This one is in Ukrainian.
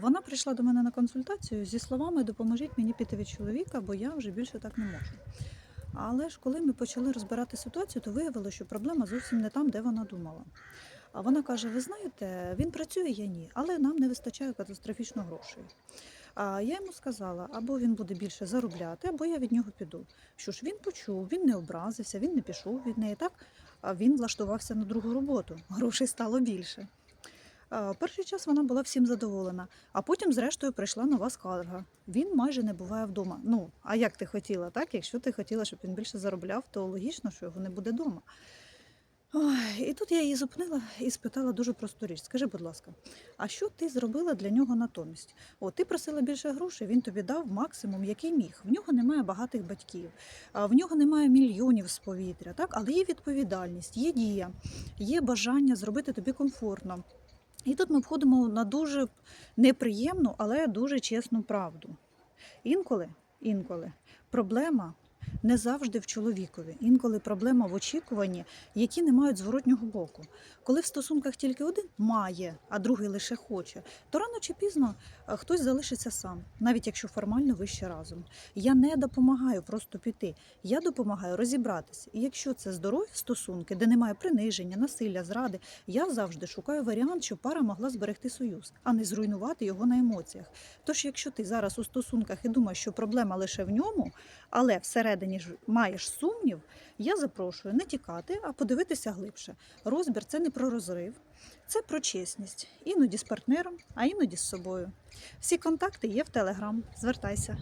Вона прийшла до мене на консультацію зі словами Допоможіть мені піти від чоловіка, бо я вже більше так не можу. Але ж коли ми почали розбирати ситуацію, то виявилося, що проблема зовсім не там, де вона думала. А вона каже: Ви знаєте, він працює, я ні, але нам не вистачає катастрофічно грошей. А я йому сказала, або він буде більше заробляти, або я від нього піду. Що ж він почув, він не образився, він не пішов від неї. Так а він влаштувався на другу роботу. Грошей стало більше. А, Перший час вона була всім задоволена, а потім, зрештою, прийшла нова скарга. Він майже не буває вдома. Ну, а як ти хотіла, так? Якщо ти хотіла, щоб він більше заробляв, то логічно, що його не буде вдома. І тут я її зупинила і спитала дуже просту річ. Скажи, будь ласка, а що ти зробила для нього натомість? О, ти просила більше грошей, він тобі дав максимум, який міг. В нього немає багатих батьків, в нього немає мільйонів з повітря, так? але є відповідальність, є дія, є бажання зробити тобі комфортно. І тут ми входимо на дуже неприємну, але дуже чесну правду. Інколи, інколи проблема не завжди в чоловікові. Інколи проблема в очікуванні, які не мають зворотнього боку. Коли в стосунках тільки один має, а другий лише хоче, то рано чи пізно е, хтось залишиться сам, навіть якщо формально ви ще разом. Я не допомагаю просто піти. Я допомагаю розібратися. І якщо це здорові стосунки, де немає приниження, насилля, зради, я завжди шукаю варіант, щоб пара могла зберегти союз, а не зруйнувати його на емоціях. Тож, якщо ти зараз у стосунках і думаєш, що проблема лише в ньому, але всередині ж маєш сумнів, я запрошую не тікати, а подивитися глибше. Розбір це не про розрив, це про чесність. Іноді з партнером, а іноді з собою. Всі контакти є в Телеграм. Звертайся.